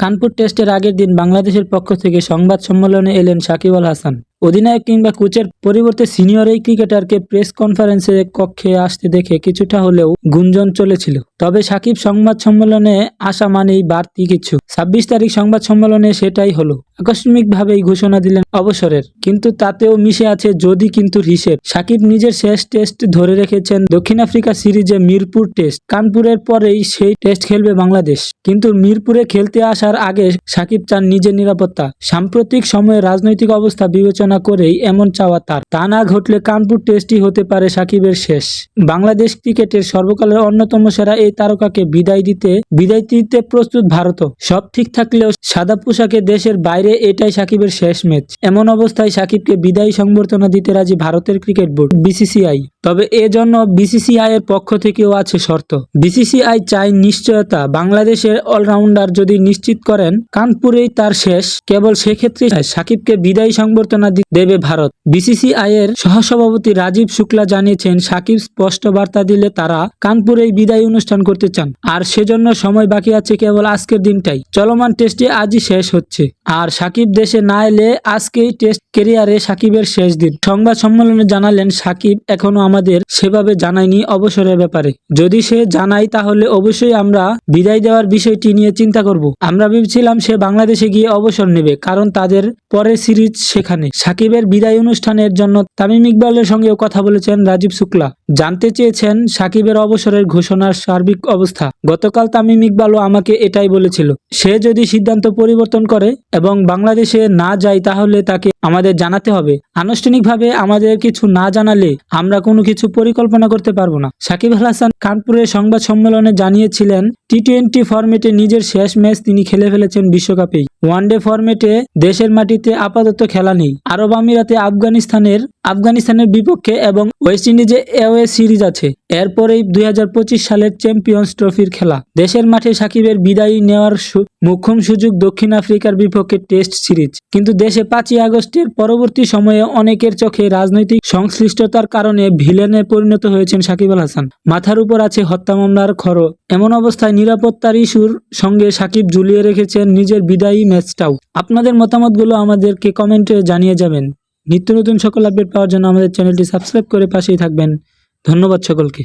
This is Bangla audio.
কানপুর টেস্টের আগের দিন বাংলাদেশের পক্ষ থেকে সংবাদ সম্মেলনে এলেন সাকিব আল হাসান। অধিনায়ক কিংবা কোচের পরিবর্তে সিনিয়র এই ক্রিকেটারকে প্রেস কনফারেন্সে কক্ষে আসতে দেখে কিছুটা হলেও গুঞ্জন চলেছিল। তবে সাকিব সংবাদ সম্মেলনে আসা মানেই বাড়তি কিছু। ছাব্বিশ তারিখ সংবাদ সম্মেলনে সেটাই হলো। আকস্মিকভাবেই ঘোষণা দিলেন অবসরের। কিন্তু তাতেও মিশে আছে যদি কিন্তু হিসেব সাকিব নিজের শেষ টেস্ট ধরে রেখেছেন দক্ষিণ আফ্রিকা সিরিজে মিরপুর টেস্ট। কানপুরের পরেই সেই টেস্ট খেলবে বাংলাদেশ। কিন্তু মিরপুরে খেলতে আসার আগে সাকিব চান নিজের নিরাপত্তা। সাম্প্রতিক সময়ে রাজনৈতিক অবস্থা বিবেচনা করেই এমন চাওয়া তার। তা না ঘটলে কানপুর টেস্টই হতে পারে সাকিবের শেষ। বাংলাদেশ ক্রিকেটের সর্বকালের অন্যতম সেরা এই তারকাকে বিদায় দিতে বিদায় দিতে প্রস্তুত ভারতও। সব ঠিক থাকলেও সাদা পোশাকে দেশের বাইরে এটাই সাকিবের শেষ ম্যাচ। এমন অবস্থায় সাকিবকে বিদায়ী সংবর্ধনা দিতে রাজি ভারতের ক্রিকেট বোর্ড, বিসিসিআই। তবে এজন্য বিসিসিআই এর পক্ষ থেকেও আছে শর্ত। বিসিসিআই চায় নিশ্চয়তা। বাংলাদেশের অলরাউন্ডার যদি নিশ্চিত করেন, কানপুরেই তার শেষ। কেবল সেক্ষেত্রে সাকিবকে বিদায়ী সংবর্ধনা দি- দেবে ভারত। বিসিসিআই এর সহসভাপতি রাজীব শুক্লা জানিয়েছেন, সাকিব স্পষ্ট বার্তা দিলে তারা কানপুরেই বিদায়ী অনুষ্ঠান করতে চান। আর সেজন্য সময় বাকি আছে কেবল আজকের দিনটাই। চলমান টেস্টে আজই শেষ হচ্ছে। আর সাকিব দেশে না এলে আজকেই টেস্ট কেরিয়ারে সাকিবের শেষ দিন। সংবাদ সম্মেলনে জানালেন, সাকিব এখনও আমাদের সেভাবে জানায়নি অবসরের ব্যাপারে। যদি সে জানায়, তাহলে অবশ্যই আমরা বিদায় দেওয়ার বিষয়টি নিয়ে চিন্তা করব। আমরা ভেবেছিলাম সে বাংলাদেশে গিয়ে অবসর নেবে, কারণ তাদের পরের সিরিজ সেখানে। সাকিবের বিদায় অনুষ্ঠানের জন্য তামিম ইকবালের সঙ্গেও কথা বলেছেন রাজীব শুক্লা। জানতে চেয়েছেন সাকিবের অবসরের ঘোষণার সার্বিক অবস্থা। গতকাল তামিম ইকবালও আমাকে এটাই বলেছিল। সে যদি সিদ্ধান্ত পরিবর্তন করে এবং বাংলাদেশে না যায় তাহলে তাকে আমাদের জানাতে হবে। আনুষ্ঠানিকভাবে আমাদের কিছু না জানালে আমরা কোনো কিছু পরিকল্পনা করতে পারব না। সাকিব আল হাসান কানপুরের সংবাদ সম্মেলনে জানিয়েছিলেন টি টোয়েন্টি ফরম্যাটে নিজের শেষ ম্যাচ তিনি খেলে ফেলেছেন বিশ্বকাপেই। ওয়ানডে ফরম্যাটে দেশের মাটিতে আপাতত খেলা নেই। আরব আমিরাতে আফগানিস্তানের আফগানিস্তানের বিপক্ষে এবং ওয়েস্ট ইন্ডিজে এওয়ে সিরিজ আছে। এরপরেই দুই হাজার পঁচিশ সালের চ্যাম্পিয়ন্স ট্রফির খেলা। দেশের মাঠে সাকিবের বিদায়ী নেওয়ার মুখ্যম সুযোগ দক্ষিণ আফ্রিকার বিপক্ষে টেস্ট সিরিজ। কিন্তু দেশে পাঁচই আগস্টের পরবর্তী সময়ে অনেকের চোখে রাজনৈতিক সংশ্লিষ্টতার কারণে ভিলেনে পরিণত হয়েছেন সাকিব আল হাসান। মাথার উপর আছে হত্যা মামলার খড় এমন অবস্থায় নিরাপত্তার ইস্যুর সঙ্গে সাকিব ঝুলিয়ে রেখেছেন নিজের বিদায়ী ম্যাচটাও। আপনাদের মতামতগুলো আমাদেরকে কমেন্টে জানিয়ে যাবেন। নিত্য নতুন সকল আপডেট পাওয়ার জন্য আমাদের চ্যানেলটি সাবস্ক্রাইব করে পাশেই থাকবেন। ধন্যবাদ সকলকে।